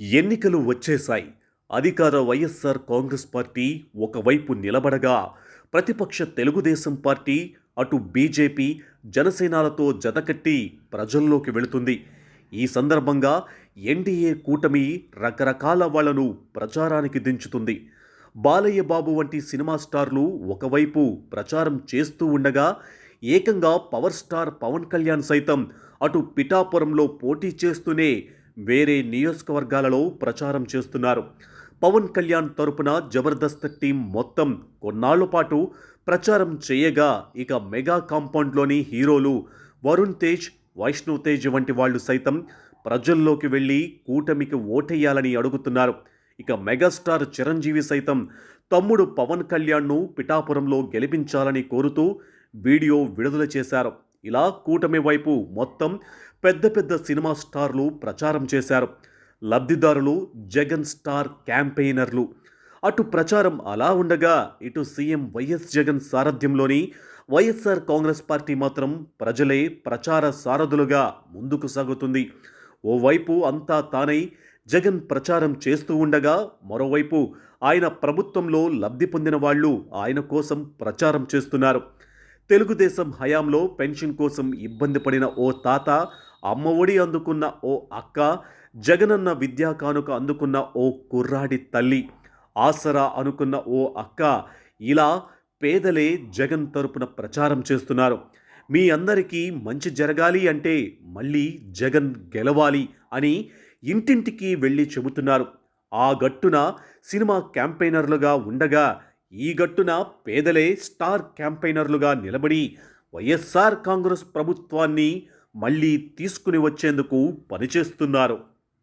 ఎన్నికలు వచ్చేశాయి. అధికార వైఎస్ఆర్ కాంగ్రెస్ పార్టీ ఒకవైపు నిలబడగా ప్రతిపక్ష తెలుగుదేశం పార్టీ అటు బీజేపీ జనసేనాలతో జతకట్టి ప్రజల్లోకి వెళుతుంది. ఈ సందర్భంగా ఎన్డీఏ కూటమి రకరకాల వాళ్ళను ప్రచారానికి దించుతుంది. బాలయ్య బాబు వంటి సినిమా స్టార్లు ఒకవైపు ప్రచారం చేస్తూ ఉండగా ఏకంగా పవర్ స్టార్ పవన్ కళ్యాణ్ సైతం అటు పిఠాపురంలో పోటీ చేస్తూనే వేరే నియోజకవర్గాలలో ప్రచారం చేస్తున్నారు. పవన్ కళ్యాణ్ తరపున జబర్దస్త్ టీం మొత్తం కొన్నాళ్ళ పాటు ప్రచారం చేయగా ఇక మెగా కాంపౌండ్లోని హీరోలు వరుణ్ తేజ్ వైష్ణవ్ తేజ్ వంటి వాళ్ళు సైతం ప్రజల్లోకి వెళ్ళి కూటమికి ఓటేయాలని అడుగుతున్నారు. ఇక మెగాస్టార్ చిరంజీవి సైతం తమ్ముడు పవన్ కళ్యాణ్ను పిఠాపురంలో గెలిపించాలని కోరుతూ వీడియో విడుదల చేశారు. ఇలా కూటమి వైపు మొత్తం పెద్ద పెద్ద సినిమా స్టార్లు ప్రచారం చేశారు. లబ్ధిదారులు జగన్ స్టార్ క్యాంపెయినర్లు. అటు ప్రచారం అలా ఉండగా ఇటు సీఎం వైఎస్ జగన్ సారథ్యంలోని వైఎస్ఆర్ కాంగ్రెస్ పార్టీ మాత్రం ప్రజలే ప్రచార సారథులుగా ముందుకు సాగుతుంది. ఓవైపు అంతా తానై జగన్ ప్రచారం చేస్తూ ఉండగా మరోవైపు ఆయన ప్రభుత్వంలో లబ్ధి పొందిన వాళ్ళు ఆయన కోసం ప్రచారం చేస్తున్నారు. తెలుగుదేశం హయాంలో పెన్షన్ కోసం ఇబ్బంది పడిన ఓ తాత అమ్మ ఒడి అందుకున్న ఓ అక్క జగనన్న విద్యా కానుక అందుకున్న ఓ కుర్రాడి తల్లి ఆసరా అనుకున్న ఓ అక్క ఇలా పేదలే జగన్ తరపున ప్రచారం చేస్తున్నారు. మీ అందరికీ మంచి జరగాలి అంటే మళ్ళీ జగన్ గెలవాలి అని ఇంటింటికి వెళ్ళి చెబుతున్నారు. ఆ గట్టున సినిమా క్యాంపెయినర్లుగా ఉండగా ఈ గట్టున పేదలే స్టార్ క్యాంపెయినర్లుగా నిలబడి వైఎస్ఆర్ కాంగ్రెస్ ప్రభుత్వాన్ని మళ్ళీ తీసుకుని వచ్చేందుకు పనిచేస్తున్నారు.